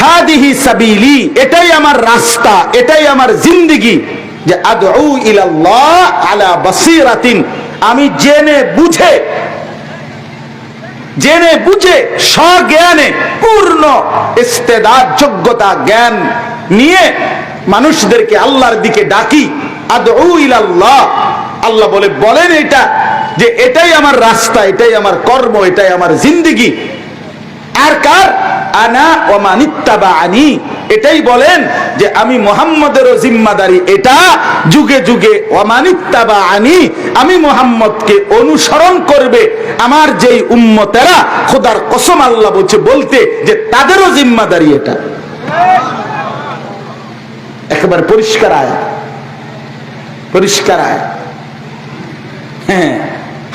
হাদিহি সাবিলি, এটাই আমার রাস্তা, এটাই আমার জিন্দিগি। যে আদউ ইলাল্লাহ আলা বাসিরাতিন, আমি জেনে বুঝে জেনে বুঝে স্বজ্ঞানে পূর্ণ ইস্তেদার যোগ্যতা জ্ঞান নিয়ে মানুষদেরকে আল্লাহর দিকে ডাকি, আদউ ইলাল্লাহ। আল্লাহ বলে, বলেন এটা, যে এটাই আমার রাস্তা, এটাই আমার কর্ম, এটাই আমার জিন্দিগি। আর কার? আনা ও মানিত্তাবা আনি এটাই বলেন যে আমি মোহাম্মদেরও জিম্মাদারি। এটা যুগে যুগে অমানিত্তাবা আনি আমি মোহাম্মদকে অনুসরণ করবে। আমার যেই উম্মতেরা খোদার কসম আল্লাহ বলছে, বলতে যে তাদেরও জিম্মাদারি এটা। একেবারে পরিষ্কার আয় পরিষ্কার আয় হ্যাঁ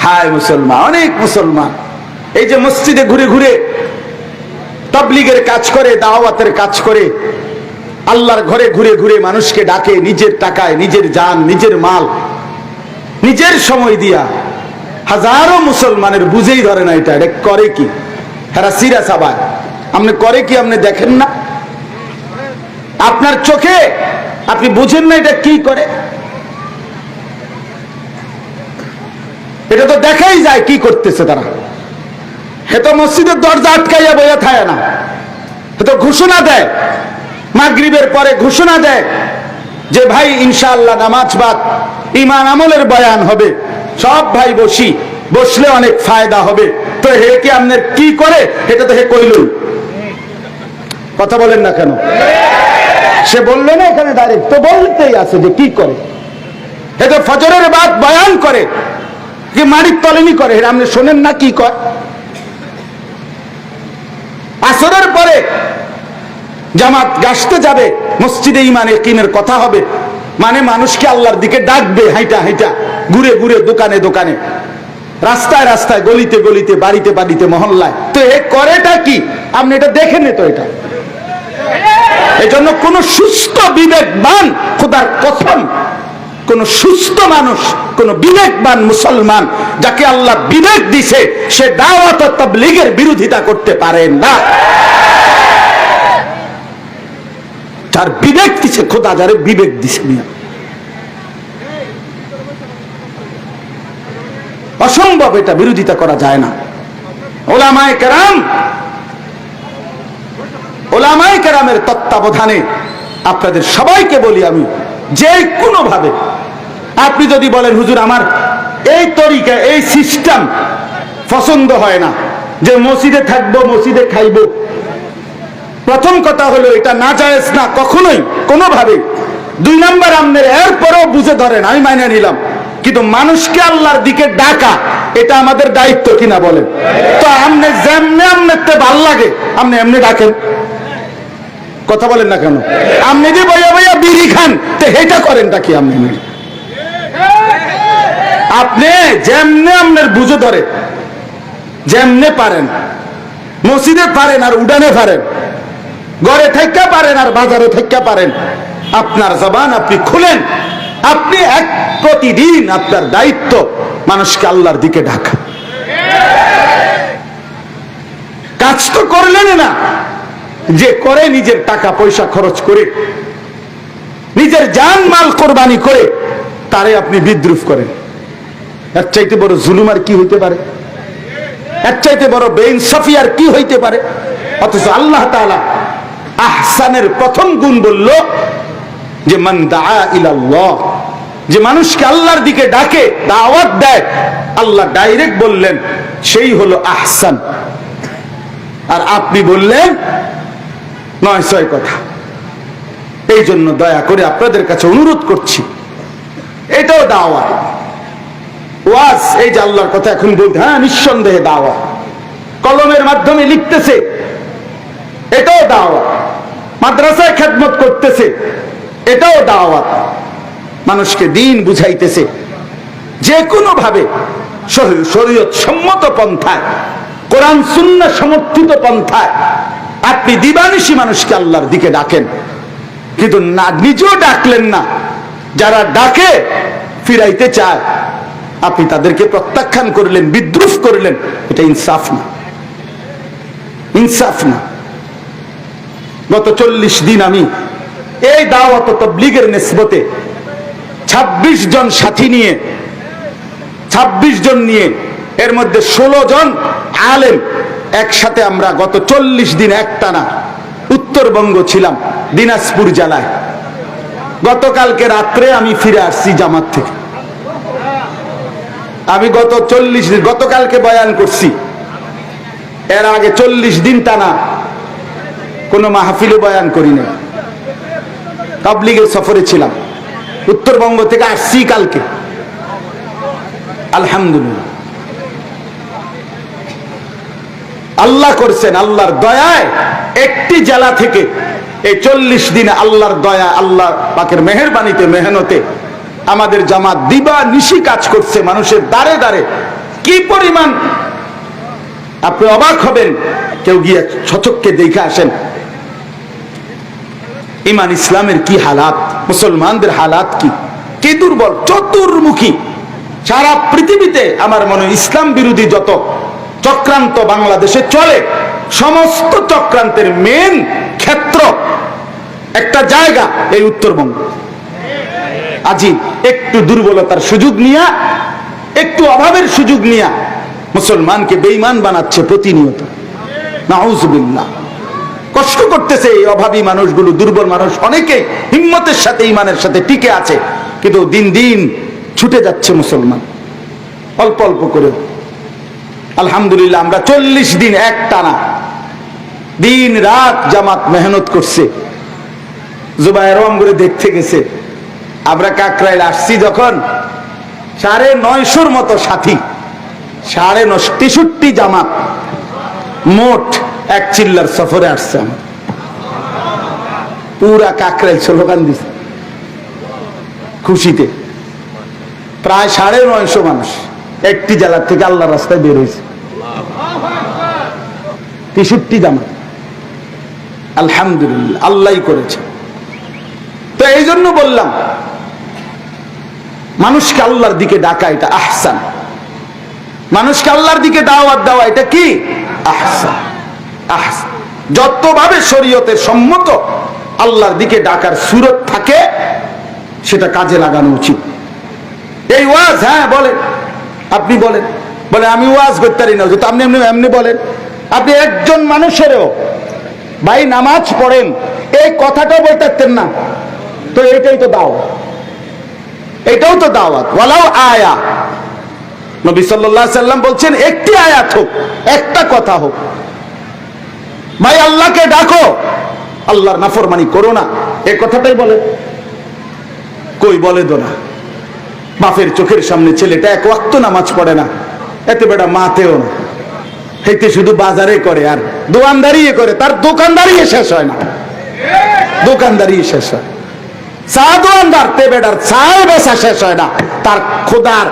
হায় মুসলমান, অনেক মুসলমান। এই যে মসজিদে ঘুরে ঘুরে তবলিগের কাজ করে, দাওয়াতের কাজ করে। আল্লাহর ঘরে ঘুরে ঘুরে মানুষকে ডাকে, নিজের টাকায়, নিজের জান, নিজের মাল, নিজের সময় দিয়া। হাজারো মুসলমানের বুঝেই ধরে না এটা এটা করে কি? হ্যাঁ সিরা সাবায়। আপনি করে কি, আপনি দেখেন না? আপনার চোখে আপনি বুঝেন না এটা কি করে? এটা তো দেখাই যায় কি করতেছে তারা। হে তো মসজিদের দরজা আটকাইয়া বইয়া থাকে না। হে তো ঘোষণা দেয়। মাগরিবের পরে ঘোষণা দেয় যে, ভাই, ইনশাআল্লাহ নামাজ বাদ ইমান আমলের বয়ান হবে। সব ভাই বসি, বসলে অনেক ফায়দা হবে। তো হে কি আপনার কি করে? এটা তো হে কইলই কথা বলেন না কেন? সে বলল না এখানে ডাইরেক্ট তো বলতেই আছে যে, কি করে? তো ফজরের বাদ বয়ান করে, যে মারির তলেনি করে। এটা আপনি শোনেন না কি কয়? আসরের পরে জামাত গাছতে যাবে, মসজিদে ইমান একিনের কথা হবে। মানে মানুষকে আল্লাহর দিকে ডাকবে, হাইটা হাইটা, ঘুরে ঘুরে, দোকানে দোকানে। রাস্তায় রাস্তায়, গলিতে গলিতে, বাড়িতে বাড়িতে, মহল্লায়। তো এ করেটা কি? আপনি এটা দেখেন তো এটা? এজন্য কোন সুস্থ বিবেকবান খোদার কসম কোন সুস্থ মানুষ, কোন বিবেকবান মুসলমান যাকে আল্লাহ বিবেক দিছে, সে দাওয়াত ও বিরোধিতা করতে পারে না। তার বিবেক দিছে, খোদা যারে বিবেক দিছে অসম্ভব এটা, বিরোধিতা করা যায় না। ওলামায় কেরাম, ওলামায় কেরামের তত্ত্বাবধানে আপনাদের সবাইকে বলি আমি, যে কোনো ভাবে আপনি যদি বলেন, হুজুর, আমার এই তরিকা, এই সিস্টেম পছন্দ হয় না, যে মসজিদে থাকব, মসজিদে খাইবো। প্রথম কথা হলো, এটা না জায়েজ না, কখনোই কোনোভাবে দুই নাম্বার, আমনের এরপরেও বুঝে ধরেন, আমি মাইনে নিলাম। কিন্তু মানুষকে আল্লাহর দিকে ডাকা, এটা আমাদের দায়িত্ব কিনা বলেন। তো আমনে যেমনে আমনের ভালো লাগে আপনি এমনি ডাকেন। কথা বলেন না কেন? আপনি যে বইয়া বইয়া বিড়ি খান, তো এটা করেন কি আপনি আপনি যেমনে আপনার বুঝে ধরে, যেমনে পারেন, মসজিদে পারেন আর উডানে পারেন, ঘরে থাকা পারেন আর বাজারে থাকা পারেন, আপনার জবান আপনি খুলেন, আপনি এক প্রতিদিন আপনার দায়িত্ব মানুষকে আল্লাহর দিকে ডাকা। কাজ তো করলেন না, যে করে নিজের টাকা পয়সা খরচ করে, নিজের জান মাল কোরবানি করে, তারে আপনি বিদ্রুপ করেন। এর চাইতে বড় জুলুম আর কি হইতে পারে? এর চাইতে বড় বেইনসাফি আর কি হইতে পারে? অথচ আল্লাহ তাআলা আহসানের প্রথম গুণ বলল যে, মান দা ইলাল্লাহ। যে মানুষকে আল্লাহর দিকে ডাকে, দাওয়াত দেয়, আল্লাহ ডাইরেক্ট বললেন, সেই হলো আহসান। আর আপনি বললেন, নয়, ছয় কথা। এই জন্য দয়া করে আপনাদের কাছে অনুরোধ করছি, এটাও দাওয়া ওয়াজ, এই যে আল্লাহর কথা এখন বলতে হ্যাঁ নিঃসন্দেহে দাওয়া। কলমের মাধ্যমে লিখতেছে, এটাও মাদ্রাসায় খেদমত করতেছে, এটাও দাওয়াত মানুষকে দিন বুঝাইতেছে। যে কোনো ভাবে শরীয়ত সম্মত পন্থায়, কোরআন শূন্য সমর্থিত পন্থায়, আপনি দিবানিশি মানুষকে আল্লাহর দিকে ডাকেন। কিন্তু না, নিজেও ডাকলেন না। যারা ডাকে, ফিরাইতে চায়। আপনি তাদেরকে প্রত্যাখ্যান করলেন, বিদ্রুপ করলেন, এটা ইনসাফ না। ইনসাফ না। গত চল্লিশ দিন আমি এই দাওয়াত তবলিগের নেসবতে ২৬ জন সাথী নিয়ে ২৬ জন নিয়ে, এর মধ্যে ১৬ জন আলেম, একসাথে আমরা গত চল্লিশ দিন একটানা উত্তরবঙ্গ ছিলাম, দিনাজপুর জেলায়। গতকালকে রাত্রে আমি ফিরে আসছি জামাত থেকে। আমি গত চল্লিশ দিন গতকালকে বয়ান করছি। এর আগে চল্লিশ দিন টানা কোনো মাহফিলে বয়ান করি নাই। তাবলিগের সফরে ছিলাম। উত্তরবঙ্গ থেকে আসছি কালকে। আলহামদুলিল্লাহ। আল্লাহ করছেন আল্লাহর দয়ায় একটি জেলা থেকে এই চল্লিশ দিনে আল্লাহর দয়া, আল্লাহ পাকের মেহরবানিতে, মেহনতে আমাদের জামাত দিবা নিশি কাজ করছে মানুষের দাঁড়ে দাঁড়ে কি পরিমাণ? আপনি অবাক হবেন, কেউ গিয়ে সচককে দেখে আসেন। ইমান ইসলামের কি হালাত? মুসলমানদের হালাত কি? কি দুর্বল? চতুর্মুখী। সারা পৃথিবীতে আমার মনে ইসলাম বিরোধী যত চক্রান্ত বাংলাদেশে চলে, সমস্ত চক্রান্তের মেন ক্ষেত্র একটা জায়গা, এই উত্তরবঙ্গ। আজি একটু দুর্বলতার সুযোগ নিয়া, একটু অভাবের সুযোগ নিয়া মুসলমানকে বেইমান বানাচ্ছে প্রতিনিয়ত। নাউজুবিল্লাহ। কষ্ট করতেছে এই অভাবী মানুষগুলো, দুর্বল মানুষ অনেকে হিম্মতের সাথে ইমানের সাথে টিকে আছে, কিন্তু দিন দিন ছুটে যাচ্ছে মুসলমান। অল্প অল্প করে আলহামদুলিল্লাহ, আমরা চল্লিশ দিন এক টানা দিন রাত জামাত মেহনত করছে। জুবাইর করে দেখতে গেছে। আমরা কাকরাইল আসছি যখন সাড়ে নয়শোর মতো সাথী, সাড়ে তেষট্টি জামাত মোট এক চিল্লার সফরে আসছে আমার। পুরা কাকরাইল স্লোগান দিছে। খুশিতে। প্রায় সাড়ে নয়শো মানুষ একটি জেলার থেকে আল্লাহ রাস্তায় বের হয়েছে। তেষট্টি জামাত। আলহামদুলিল্লাহ আল্লাহ করেছে। তো এই জন্য বললাম মানুষকে আল্লাহর দিকে ডাকা, এটা আহসান। মানুষকে আল্লাহর দিকে দাওয়াত দেওয়া, এটা কি? আহসান। আহসান। যতভাবে শরীয়তের সম্মত আল্লাহর দিকে ডাকার সুরত থাকে, সেটা কাজে লাগানো উচিত। এই ওয়াজ হ্যাঁ বলেন। আপনি বলেন। বলে, আমি ওয়াজ করতে পারি না আপনি এমনি এমনি বলেন। আপনি একজন মানুষেরও ভাই নামাজ পড়েন, এই কথাটাও বলতে না। তো এটাই তো দাও এটাও তো দাওয়াত। ওয়ালাও আয়া। নবী সাল্লাল্লাহু সাল্লাম বলছেন, একটি আয়াত হোক, একটা কথা হোক। ভাই, আল্লাহকে ডাকো। আল্লাহর নাফরমানি করো না। এই কথাটাই বলে। কই বলে দো না। বাপের চোখের সামনে ছেলেটা এক ওয়াক্ত নামাজ পড়ে না। এতে বেটা মাতেও না। হেতে শুধু বাজারে করে আর দোকানদারি করে। তার দোকানদারি শেষ হয় না। দোকানদারি শেষ হয়। চা শেষ হয় না। তার খোদার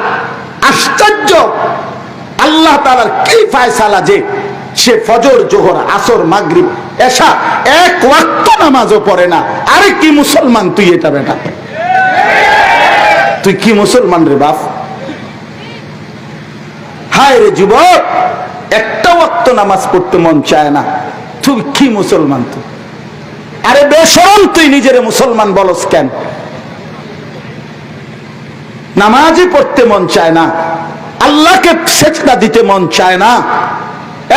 আশ্চর্য আল্লাহ তালার কি ফায়সালা যে সে ফজর, জোহর, আসর, মাগরিব এসা এক ওয়াক্ত নামাজও পড়ে না। আরে কি মুসলমান তুই এটা বেটা? তুই কি মুসলমান রে বাপ? হায় রে যুবক, একটা ওয়াক্ত নামাজ পড়তে মন চায় না। তুই কি মুসলমান তুই? আরে বেসরম তুই নিজের মুসলমান বলস কেন? নামাজই পড়তে মন চায় না, আল্লাহকে সেচদা দিতে মন চায় না,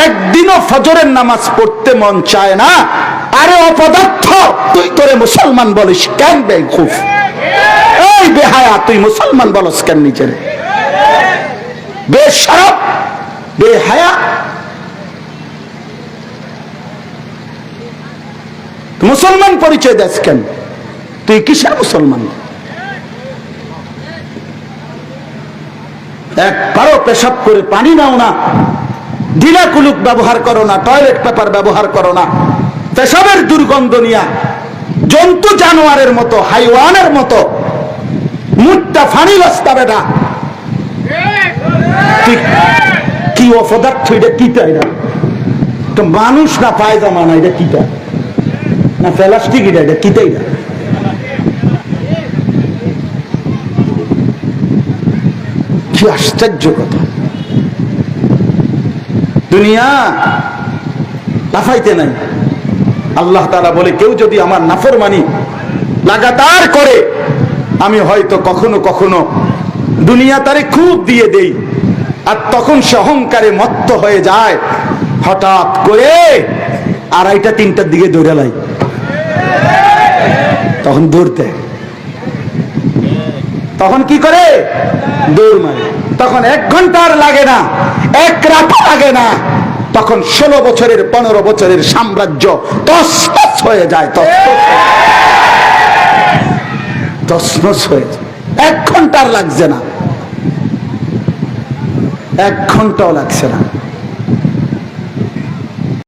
একদিনও ফজরের নামাজ পড়তে মন চায় না, আরে অপদার্থ, তুই তোরে মুসলমান বলিস কেন বে খুব এই বেহায়া, তুই মুসলমান বলস কেন নিজের? বেশরফ বেহায়া মুসলমান পরিচয় দেশ কেন? তুই কিসের মুসলমান? একবারও পেশাব করে পানি নাও না। ঢিলা কুলুক ব্যবহার করো না, টয়লেট পেপার ব্যবহার করো না। পেশাবের দুর্গন্ধ নিয়া জন্তু জানোয়ারের মতো, হাইওয়ানের মতো মুখটা ফানি লস্তা বেটা। কি অপদার্থ, এটা কিটা এটা তো মানুষ না পায়জামা না, এটা কিটা না প্লাস্টিক এটা এটা কিটা এটা কি আশ্চর্য কথা। দুনিয়া লাফাইতে নাই। আল্লাহ তারা বলে, কেউ যদি আমার নাফর মানি লাগাতার করে, আমি হয়তো কখনো কখনো দুনিয়া তারে খুব দিয়ে দেই। আর তখন সে অহংকারে মত্ত হয়ে যায়। হঠাৎ করে আড়াইটা তিনটার দিকে দৌড়ে তখন দৌড়তে তখন কি করে? দৌড় মারে। তখন এক ঘণ্টা আর লাগে না, এক রাত লাগে না। তখন ষোলো বছরের, পনেরো বছরের সাম্রাজ্য হয়ে যায় হয়ে যায়। এক ঘণ্টা আর লাগছে না। এক ঘন্টাও লাগছে না।